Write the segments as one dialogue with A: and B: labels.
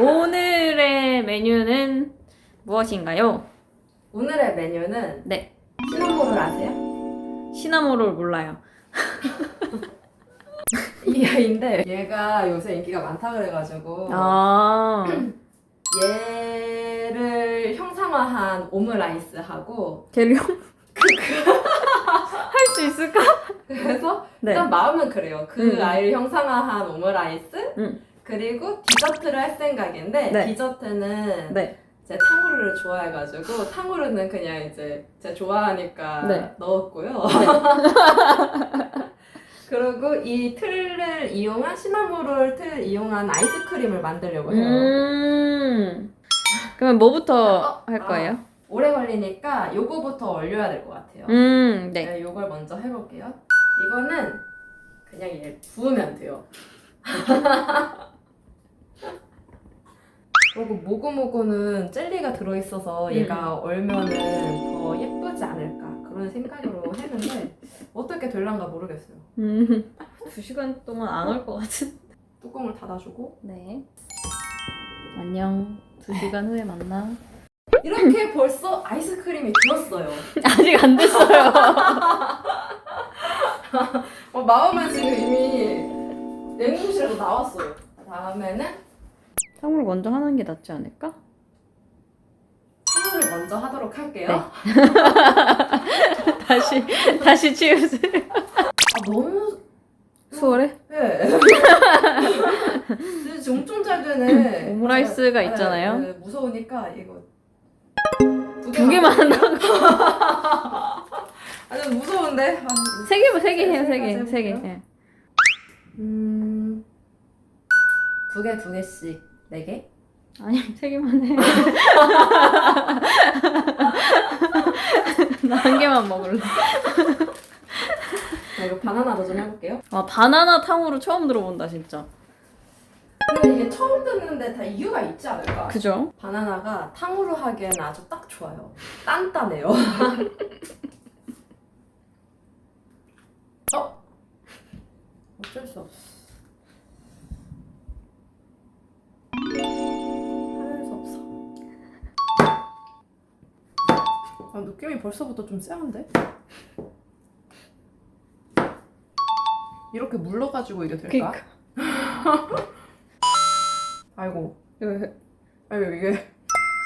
A: 오늘의 메뉴는 무엇인가요?
B: 오늘의 메뉴는
A: 네.
B: 시나모를 아세요?
A: 시나모롤 몰라요.
B: 이 아이인데 얘가 요새 인기가 많다 그래가지고
A: 아,
B: 얘를 형상화한 오므라이스하고
A: 걔를 할수 있을까?
B: 그래서
A: 네.
B: 일단 마음은 그래요. 그
A: 음.
B: 아이를 형상화한 오므라이스
A: 음.
B: 그리고 디저트를 할 생각인데
A: 네.
B: 디저트는
A: 네.
B: 제 탕후루를 좋아해가지고 탕후루는 그냥 이제 제가 좋아하니까
A: 네.
B: 넣었고요. 그리고 이 틀을 이용한 시나모롤 틀 이용한 아이스크림을 만들려고 해요.
A: 음. 그러면 뭐부터
B: 어,
A: 할 거예요?
B: 오래 걸리니까 요거부터 얼려야 될 것 같아요.
A: 음, 네.
B: 네, 요걸 먼저 해볼게요. 이거는 그냥 얘 부으면 돼요. 그리고 모고모고는 젤리가 들어있어서 얘가 얼면은 더 예쁘지 않을까 그런 생각으로 했는데 어떻게 될란가 모르겠어요.
A: 음. 두 시간 동안 안 올 것 같은.
B: 뚜껑을 닫아주고
A: 네. 안녕. 두 시간 후에 만나.
B: 이렇게 벌써 아이스크림이 들었어요.
A: 아직 안 됐어요.
B: 어, 마음은 지금 이미 냉동실에서 나왔어요. 다음에는
A: 탕후루 먼저 하는 게 낫지 않을까?
B: 탕후를 먼저 하도록 할게요.
A: 네. 다시 다시 치우세요.
B: 아 너무
A: 수월해?
B: 네. 엄청 잘 되네.
A: 오므라이스가
B: 네,
A: 있잖아요.
B: 네, 무서우니까 이거
A: 두 개만
B: 한다고? 아니 무서운데. 한-
A: 세 개, 세개 해요,
B: 세세
A: 개, 세 개. 예.
B: 음. 두 개, 두 개씩 네 개.
A: 아니, 세 개만 해. 나 한 개만 먹을래.
B: 자, 이거 바나나도 좀 해볼게요.
A: 아, 바나나 탕후루 처음 들어본다, 진짜.
B: 근데 이게 처음 듣는데 다 이유가 있지 않을까?
A: 그죠?
B: 바나나가 탕후루 하기에는 아주 딱 좋아요. 단단해요. 어? 어쩔 수 없어. 아, 느낌이 벌써부터 좀 쎄한데? 이렇게 물러가지고 이게 될까? 아이고.
A: 왜,
B: 아유 이게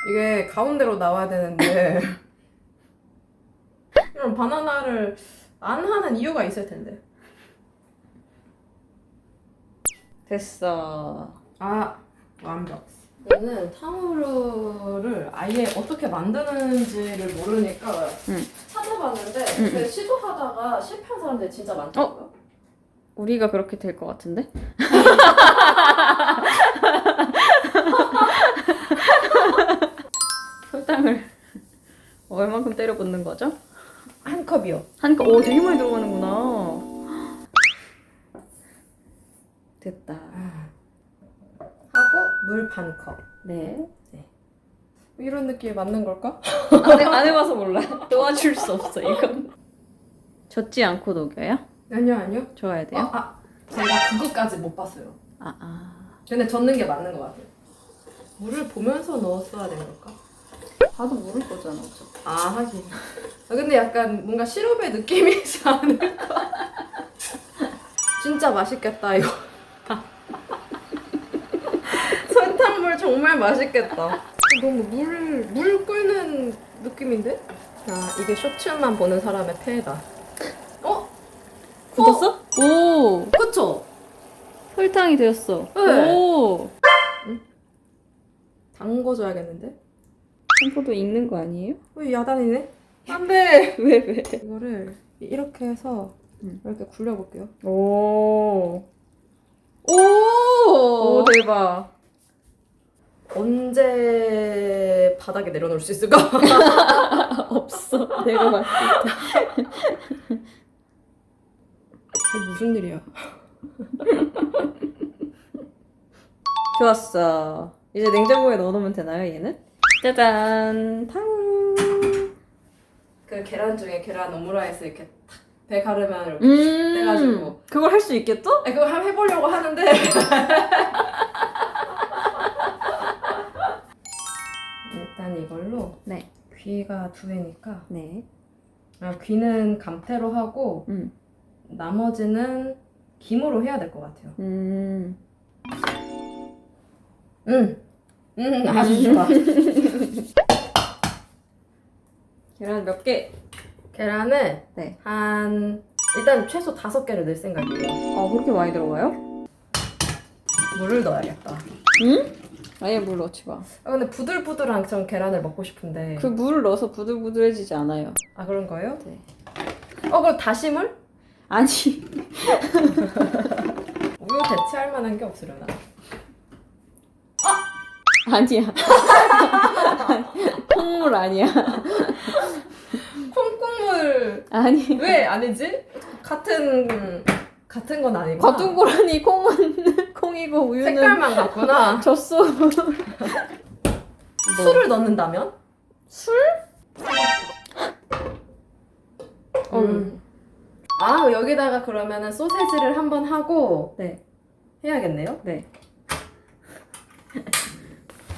B: 이게 가운데로 나와야 되는데 이런 바나나를 안 하는 이유가 있을 텐데
A: 됐어.
B: 아 완벽 얘는 탕후루를 아예 어떻게 만드는지를 모르니까
A: 응.
B: 찾아봤는데
A: 응,
B: 근데 시도하다가 실패한 사람들 진짜 많더라고요
A: 우리가 그렇게 될 것 같은데? 설탕을 얼만큼 때려 붓는 거죠?
B: 한 컵이요
A: 한 컵, 오, 되게 많이 들어가는구나. 됐다.
B: 하고 물 반컵
A: 네.
B: 이런 느낌이 맞는 걸까?
A: 안, 해, 안 해봐서 몰라. 도와줄 수 없어, 이건. 젖지 않고 녹여요?
B: 아니요 아니요
A: 좋아야
B: 어,
A: 돼요?
B: 아 제가 그것까지 못 봤어요
A: 아, 아.
B: 근데 젓는 게 맞는 것 같아요. 물을 보면서 넣었어야 되는 걸까?
A: 봐도 모를 거잖아, 어차피.
B: 아 하긴. 아, 근데 약간 뭔가 시럽의 느낌이지 않을까? 진짜 맛있겠다 이거. 설탕물 정말 맛있겠다. 너무 물, 물 끓는 느낌인데? 아 이게 쇼츠만 보는 사람의 폐해다. 어?
A: 굳었어? 오!
B: 그쵸?
A: 설탕이 되었어.
B: 네.
A: 오!
B: 담궈줘야겠는데?
A: 샴푸도 익는 거 아니에요?
B: 왜 야단이네? 안 돼!
A: 왜, 왜?
B: 이거를 이렇게 해서
A: 음.
B: 이렇게 굴려볼게요.
A: 오.
B: 오!
A: 오, 대박.
B: 언제 바닥에 내려놓을 수 있을까?
A: 없어. 내가 봤을 때.
B: 이게 무슨 일이야?
A: 좋았어. 이제 냉장고에 넣어놓으면 되나요, 얘는? 짜잔. 탕후루.
B: 그 계란 중에 계란 오므라이스 이렇게 탁배 가르면 이렇게
A: 음.
B: 떼가지고.
A: 그걸 할 수 있겠죠?
B: 아니, 그거 한번 해보려고 하는데
A: 네.
B: 귀가 두 개니까
A: 네.
B: 아, 귀는 감태로 하고
A: 음.
B: 나머지는 김으로 해야 될 것 같아요.
A: 음.
B: 음, 음 아주 좋아.
A: 계란 몇 개?
B: 계란을
A: 네.
B: 한 일단 최소 다섯 개를 넣을 생각이에요.
A: 아 그렇게 많이 들어가요?
B: 물을 넣어야겠다.
A: 응? 아예 물 넣지 마.
B: 아, 근데 부들부들한 전 계란을 먹고 싶은데.
A: 그 물을 넣어서 부들부들해지지 않아요.
B: 아 그런 거예요?
A: 네.
B: 어 그럼 다시물?
A: 아니.
B: 우유 대체할 만한 게 없으려나?
A: 아니야. 콩물 아니야.
B: 콩국물
A: 아니.
B: 왜 아니지? 같은 같은 건 아니고.
A: 거라니 콩은 콩이고 우유는
B: 색깔만 같구나.
A: 졌어.
B: 술을 넣는다면?
A: 술?
B: 음. 아 여기다가 그러면은 소세지를 한번 하고
A: 네.
B: 해야겠네요.
A: 네.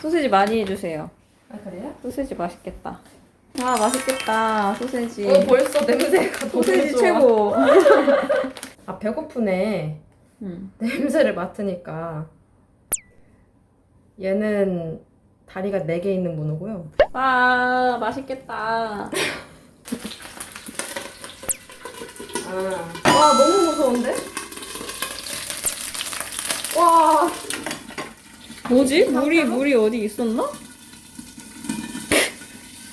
A: 소세지 많이 해주세요.
B: 아 그래요?
A: 소세지 맛있겠다. 아 맛있겠다. 소세지.
B: 어 벌써 냄새가 너무
A: 소세지
B: 좋아.
A: 최고.
B: 아 배고프네.
A: 음.
B: 냄새를 맡으니까 얘는 다리가 4개 있는 문어고요.
A: 와 맛있겠다.
B: 아. 와 너무 무서운데? 와
A: 뭐지? 물이 물이 어디 있었나?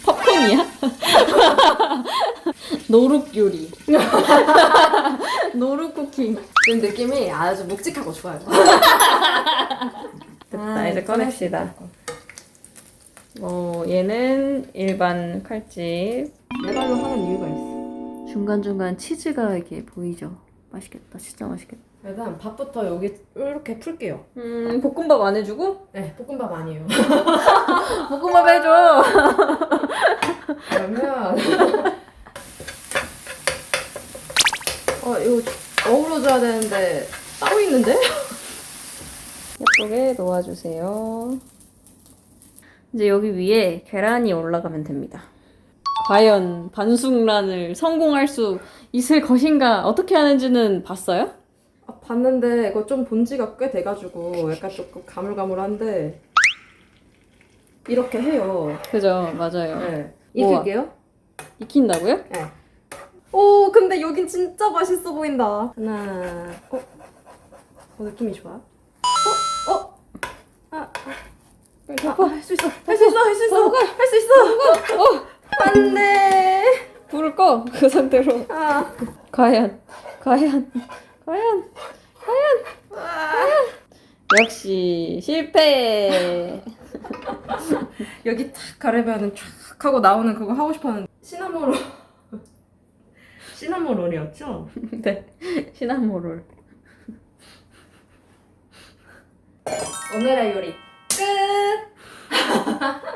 A: 팝콘이야? 노룩 요리. 노룩 쿠킹.
B: 지금 느낌이 아주 묵직하고 좋아요.
A: 됐다 이제 꺼냅시다. 어 얘는 일반 칼집.
B: 내 발로 하는 이유가 있어.
A: 중간 중간 치즈가 이렇게 보이죠. 맛있겠다. 진짜 맛있겠다.
B: 일단 밥부터 여기 이렇게 풀게요.
A: 음 볶음밥 안 해주고
B: 네, 볶음밥 아니에요.
A: 볶음밥 해줘.
B: 그러면 어 이거 어우러져야 되는데 따로 있는데?
A: 예쁘게 놓아주세요. 이제 여기 위에 계란이 올라가면 됩니다. 과연 반숙란을 성공할 수 있을 것인가 어떻게 하는지는 봤어요?
B: 아, 봤는데 이거 좀 본 지가 꽤 돼가지고 약간 조금 가물가물한데 이렇게 해요.
A: 그죠, 맞아요.
B: 네.
A: 우와.
B: 익힐게요.
A: 익힌다고요?
B: 네. 오 근데 여긴 진짜 맛있어 보인다. 하나. 어? 어 느낌이 좋아. 어? 어? 아,
A: 덮어.
B: 할수 있어. 할 수 있어. 할 수 있어. 할 수 있어.
A: 어,
B: 안돼.
A: 불을 꺼. 그 상태로.
B: 아.
A: 과연, 과연, 과연, 과연. 역시 실패.
B: 여기 탁 가려면은 촥 하고 나오는 그거 하고 싶었는데 시나모롤 시나모롤이었죠?
A: 네, 시나모롤.
B: 오늘의 요리 끝!